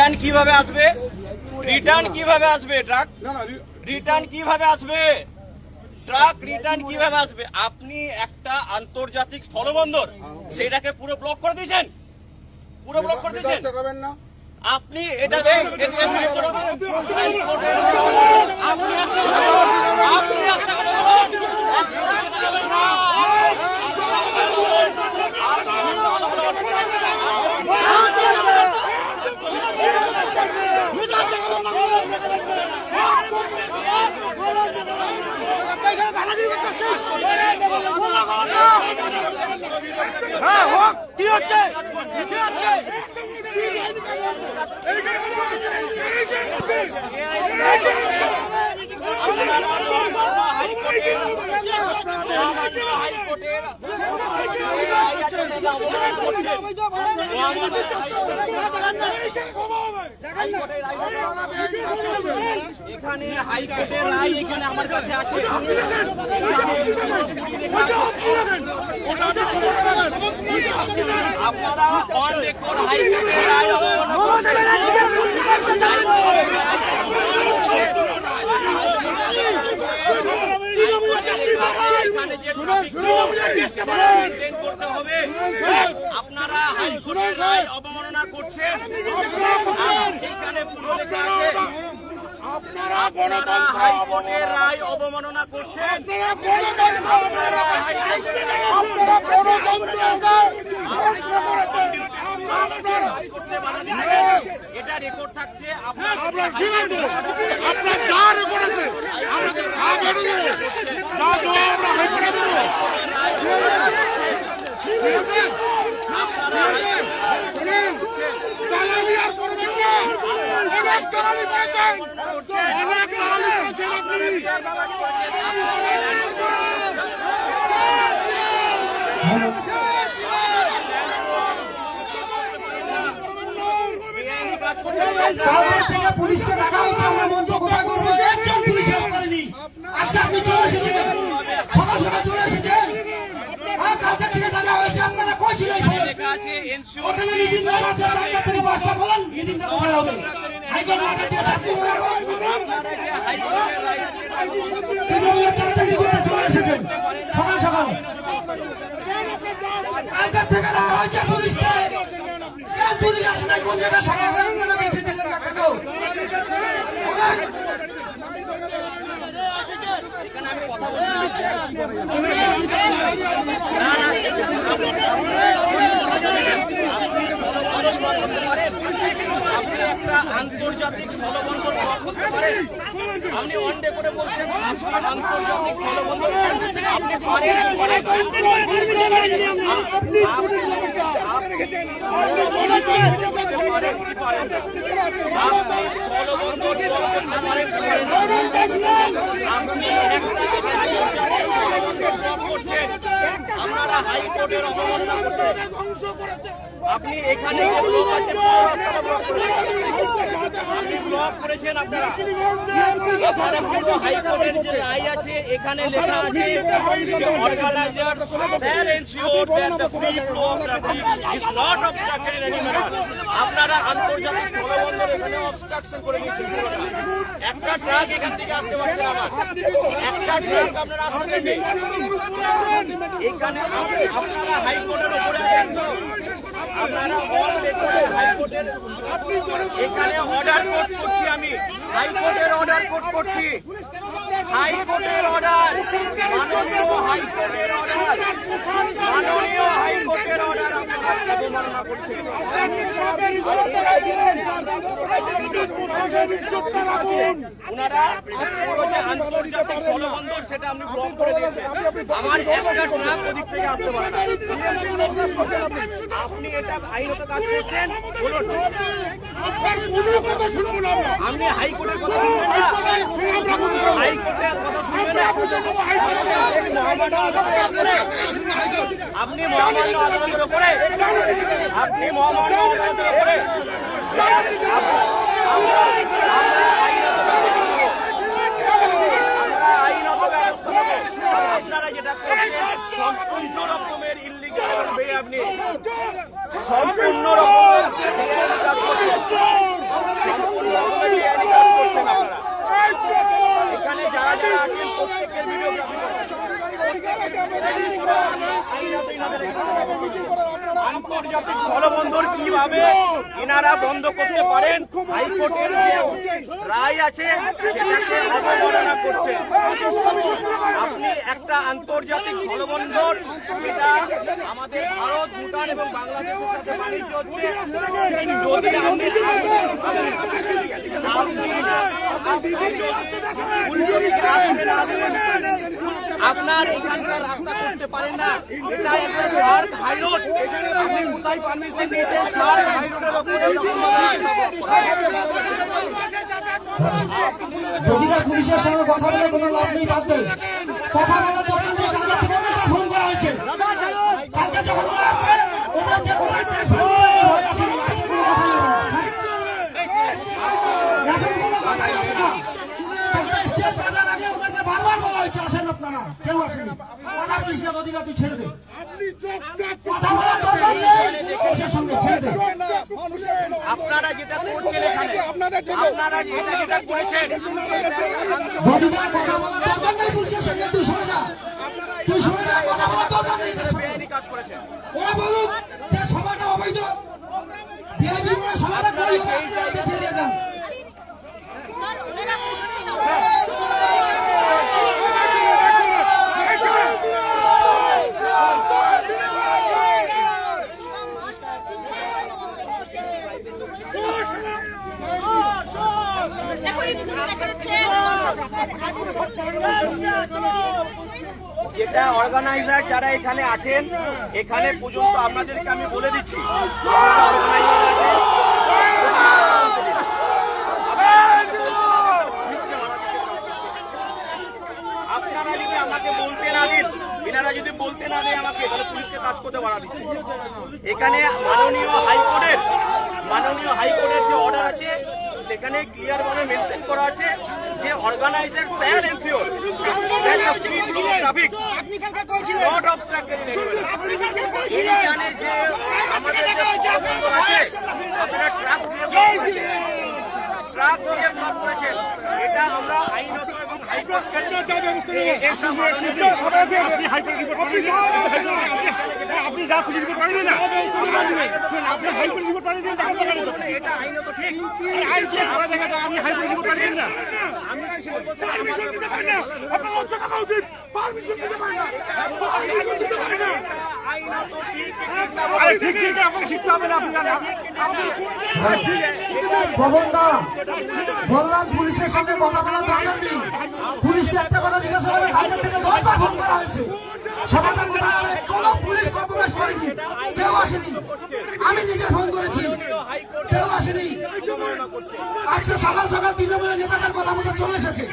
Return কীভাবে আসবে return কীভাবে আসবে ট্রাক রিটার্ন কীভাবে আসবে ট্রাক রিটার্ন কীভাবে আসবে আপনি একটা আন্তর্জাতিক স্থলবন্দর সেটাকে পুরো ব্লক করে দিয়েছেন পুরো ব্লক করে দিয়েছেন আপনি এটা। আপনি আপনি একটা কথা বলুন। আপনি একটা কথা বলুন। হ্যাঁ হোক কি হচ্ছে? হচ্ছে? এখানে হাইকোর্টের রায় এখানে আমার কাছে আছে। আপনারা অন হাইকোর্টের রায় অবমাননা যে করতে হবে, আপনারা হাইকোর্টের রায় অবমাননা করছেন। এখানে পুরো আছে। আপনারা হাইকোর্টের রায় অবমাননা করছেন। আপনারা করতে। এটা রেকর্ড থাকছে আপনার আপনার যা রেকর্ড আছে আমরা হ্যাঁ বেড়ে দেবো যা দেবো আমরা হাইকোর্টে দেবো শুনেন দালালি আর করবেন না অনেক দালালি করেছেন অনেক দালালি করেছেন আপনি বেআইনি কাজ করতে থেকে পুলিশকে ডাকা হয়েছে, আমরা মঞ্চ গোটা করব একজন পুলিশ হেল্প করেনি আজকে আপনি চলে এসেছেন। সকাল সকাল চলে এসেছেন। হ্যাঁ কালকের থেকে ডাকা হয়েছে, আপনারা কই ছিলেন লেখা আছে ওখানে মিটিং দেওয়া আছে, চারটা থেকে পাঁচটা, বলেন মিটিংটা কোথায় হবে? হাইকোর্ট অর্ডার দিয়েছে আপনি বলেন আপনারা যে হাইকোর্টের রায় তিন হাজার চারটা কি করতে চলে এসেছেন। সকাল সকাল। কালকের থেকে ডাকা হয়েছে পুলিশকে। কেন পুলিশ আসে নাই, কোন জায়গায় আপনারা দেখে দিলেন না আন্তর্জাতিক স্থলবন্দর আপনি ওয়ান করে বলছেন আন্তর্জাতিক আপনি পারেন। পারেন কি পারেন? আপনি স্থলবন্দর করতে পারেন কি পারেন না? আপনি এখানে ব্লক করেছেন আপনারা। হাইকোর্টের যে রায় আছে, এখানে লেখা আছে manner. আপনারা আন্তর্জাতিক স্থলবন্দর এখানে অবস্ট্রাকশন করে পুরোটা। একটা ট্রাক এখান থেকে আসতে পারছে না একটা ট্রাক আপনারা আসতে দেননি। এখানে আপনারা হাইকোর্টের উপরে আছেন তো আপনারা অল রেকর্ডে হাইকোর্টের এখানে অর্ডার কোর্ট করছি আমি। হাইকোর্টের অর্ডার কোর্ট করছি। হাইকোর্টের অর্ডার মাননীয় হাইকোর্টের অর্ডার মাননীয় হাইকোর্টের অর্ডার অবমাননা করছেন সেটা আপনি ব্লক করে দিয়েছেন আমার না আপনি হাইকোর্টের কথা শুনবেন না। হাইকোর্টের কথা না। আপনি মহামান্য আদালতের উপরে আপনি মহামান্য আদালতের উপরে আন্তর্জাতিক স্থলবন্দর কীভাবে এনারা বন্ধ করতে পারেন? হাইকোর্টের রায় আছে, সেটাকে আপনি একটা আন্তর্জাতিক স্থলবন্দর, যেটা আমাদের ভারত, ভুটান এবং বাংলাদেশের সাথে বাণিজ্য হচ্ছে, যদি আপনি আপনার এখানকার রাস্তা করতে পারেন না এটা একটা হাইরোড আপনি পারমিশন ওপরে পুলিশের সঙ্গে কথা বলে কোনো লাভ নেই বাদ দেয় কথা বলার নেই কালকে ফোন করা হয়েছে কালকে যখন ওরা আসবে ওদেরকে কোথায় press conference করে ভয় আসেনি, আজকে কোনো কথাই হবে না। এখন কোনো কথাই হবে না কালকে স্টেজ বাজার আগে ওদেরকে বারবার বলা হয়েছে আসেন আপনারা কেউ আসেনি। কথা বলিস না নদীরা তুই ছেড়ে দে। কথা বলার দরকার নেই। পুলিশের সঙ্গে ছেড়ে দে। আপনারা যেটা করছেন এখানে আপনারা যেটা যেটা করেছেন নদীরা কথা বলার দরকার নেই পুলিশের সঙ্গে তুই সরে যা তুই সরে যা কথা বলার দরকার নেই এদের সঙ্গে। বেআইনি কাজ করেছেন ওরা বলুক যে সভাটা অবৈধ বিআইপি বলে সভাটা করি হবে আপনারা দেখে দিয়ে যান দেখো এই ভূমিকা করেছে যেটা অর্গানাইজার যারা এখানে আছেন, এখানে পর্যন্ত আপনাদেরকে আমি বলে দিচ্ছি। আপনারা যদি আমাকে বলতে না দিন, এনারা যদি বলতে না দেয় আমাকে, তাহলে পুলিশকে কাজ করতে বাড়া দিচ্ছে। এখানে মাননীয় হাইকোর্টের মাননীয় হাইকোর্টের যে অর্ডার আছে সেখানে ক্লিয়ার ভাবে মেনশন করা আছে যে অর্গানাইজার স্যার এনসিওর ট্রাফিক আপনি কালকে কইছিলেন নট অবস্ট্রাক্টেড আপনি কালকে কইছিলেন এইখানে যে আমাদের আছে। আপনারা ট্রাক দিয়ে ট্রাক দিয়ে ব্লক করেছেন। এটা আমরা আইনত এবং হাইকোর্ট আপনি যা খুশি রিপোর্ট করেন না। আপনি হাইকোর্ট রিপোর্ট করেন দিন। এটা আইনত ঠিক। আপনি হাইকোর্ট রিপোর্ট করেন না। আমি পারমিশন দিতে পারেন না আপনার লজ্জা থাকা উচিত। পারমিশন দিতে পারেন না। পারমিশন দিতে পারেন না ঠিক। ঠিক। ঠিক। আপনাকে শিখতে হবে না আপনি পবনদা বললাম পুলিশের সঙ্গে কথা বলার দরকার নেই। পুলিশকে একটা কথা জিজ্ঞাসা করে কালকে থেকে দশবার ফোন করা হয়েছে। কোথায় কোনো পুলিশ কম্প্রোমাইজ করেছি কেউ আসেনি। আমি নিজে ফোন করেছি। কেউ আসেনি। আজকে সকাল সকাল তৃণমূলের নেতাদের কথা মতো চলে এসেছে।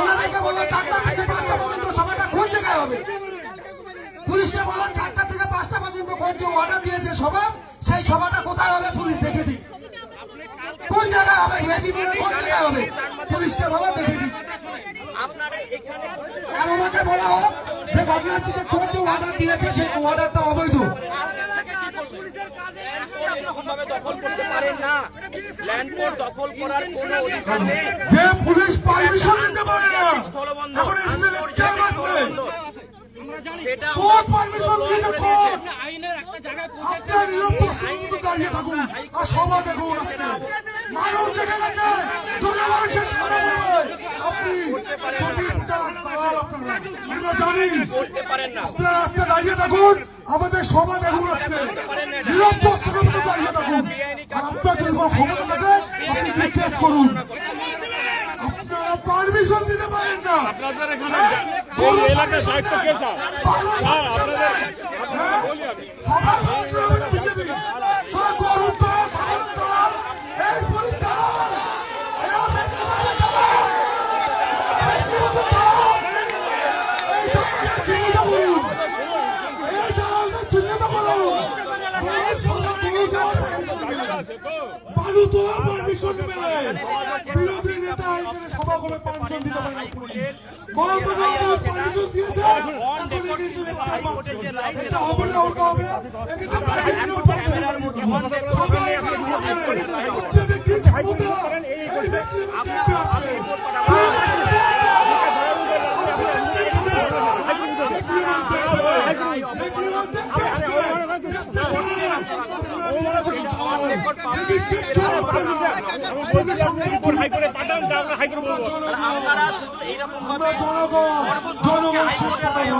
ওনাদেরকে বলল চারটা থেকে পাঁচটা পর্যন্ত সভাটা কোন জায়গায় হবে? পুলিশকে বলল চারটা থেকে পাঁচটা পর্যন্ত কোন যে অর্ডার দিয়েছে সভা সেই সভাটা কোথায় হবে পুলিশ দেখে দিক। কোন জায়গায় হবে? ভিআইপি কোন জায়গায় হবে? পুলিশকে বলো দেখে দিক। আর ওনাকে বলা হোক যে ঘটনাটি যে কোন যে অর্ডার দিয়েছে, সেই অর্ডারটা অবৈধ। কোর্ট যে পুলিশ পারমিশন দিতে পারে না, এখন লেকচার মারবে কোর্ট পারমিশন দিয়েছে কোর্ট আপনার নিরপেক্ষতার মতো দাঁড়িয়ে থাকুন আর সভা দেখুন মানুষ দেখে গেছে জনগণ শেষ করে বলবে। আপনি আমরা জানি আপনারা আজকে দাঁড়িয়ে থাকুন আমাদের সভা দেখুন আজকে। মতো দাঁড়িয়ে থাকুন। আর আপনার যদি কোনো ক্ষমতা থাকে আপনি রিকোয়েস্ট করুন। আপনারা পারমিশন দিতে পারেন না। আপনাদের এলাকায় দায়িত্ব কে স্যার? স্যার আপনাদের সবার মানুষের হবে না করে পারমিশন দিতে পারে না পুলিশ মোহাম্মদ আহমেদ পারমিশন দিয়েছে এখন ইংলিশে লেকচার মারছে এটা হবে না ওটা হবে না একে তো বিভিন্ন পারমিশন সবাই এখানে হবে আপনাদের কি ক্ষমতা এই ব্যক্তি দেখতে আছে আপনাদের কি ক্ষমতা আপনারা শুধু এইরকম ভাবে আমরা।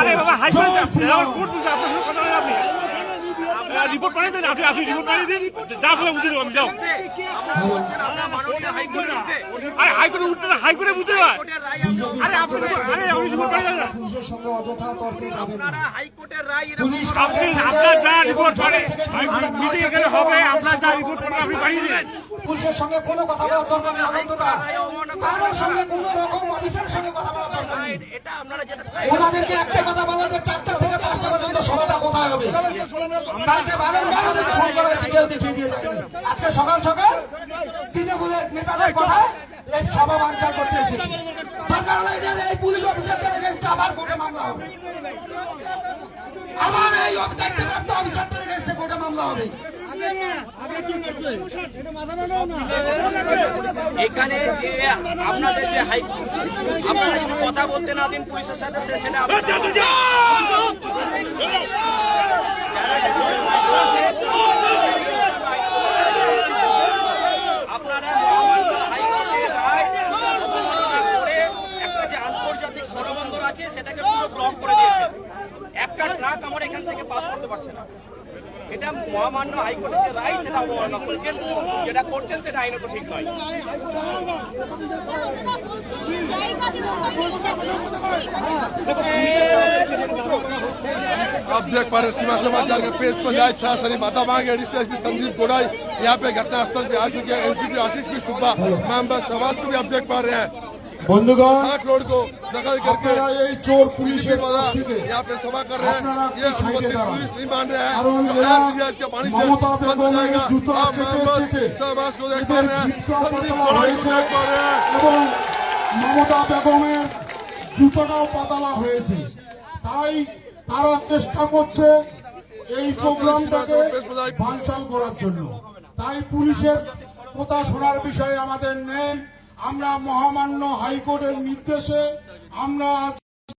আরে বাবা হাইকোর্টে জয় শ্রীরাম। কোর্ট বুঝে আপনার সঙ্গে কথা বলে আপনি। রিপোর্ট পাঠিয়ে দেন আপনি আপনি রিপোর্ট পাঠিয়ে দিন। যা বলে বুঝে দেবো আমি যাও। আমরা বিরুদ্ধে আরে হাইকোর্টে উঠতে না হাইকোর্টে বুঝতে পার আমরা আরে আপনি আরে আপনি রিপোর্ট পাঠিয়ে দেন। আপনারা হাইকোর্টের রায় আপনি আপনার যা রিপোর্ট করে থেকে মিটিং হবে আপনার যা রিপোর্ট করবে আপনি পাঠিয়ে দিন পুলিশের সঙ্গে কোনো কথা বলার দরকার নেই অনন্তদা কারোর সঙ্গে কোনো রকম অফিসারের সঙ্গে কথা বলার দরকার নেই। ওনাদেরকে একটা কথা বলা যে চারটা থেকে পাঁচটা পর্যন্ত সভাটা কোথায় হবে? কালকে বারংবার ওদেরকে ফোন করা হয়েছে কেউ দেখিয়ে দিয়ে যায় আজকে সকাল সকাল তৃণমূলে নেতাদের কথায় এই সভা বাঞ্চাল করতে এসেছে। দরকার হলে এই পুলিশ অফিসারদের এগেনস্টে আবার কোর্টে মামলা হবে। আবার এই দায়িত্বপ্রাপ্ত অফিসারদের এগেনস্টে কোর্টে মামলা হবে। এখানে যে আপনাদের যে হাইকোর্ট আপনারা যদি কথা বলতে না দিন পুলিশের সাথে সে- সেটা সেটাকে পুরো ব্লক করে দিয়েছে। একটা ট্রাক আমার এখান থেকে পাস করতে পারছে না। এটা মহামান্য হাইকোর্টের যে রায় সেটা অবমাননা করেছেন যেটা করছেন সেটা আইনত ঠিক নয় आप देख पा रहे हैं सीमा समाचार के पेज पर लाइव सरासरी माता मांगे एडिशनल एसपी संदीप गोड़ाई यहाँ पे घटनास्थल पे आ चुके हैं एसडीपी आशीष भी सुब्बा मेंबर सवाल को भी आप देख पा रहे हैं এই চোর পুলিশের মমতা পাতলা হয়েছে। জুতোটাও পাতালা হয়েছে। তাই তারা চেষ্টা করছে এই প্রোগ্রামটাকে বাঞ্চাল করার জন্য। তাই পুলিশের কথা শোনার বিষয়ে আমাদের নেই। আমরা মহামান্য হাইকোর্টের নির্দেশে আমরা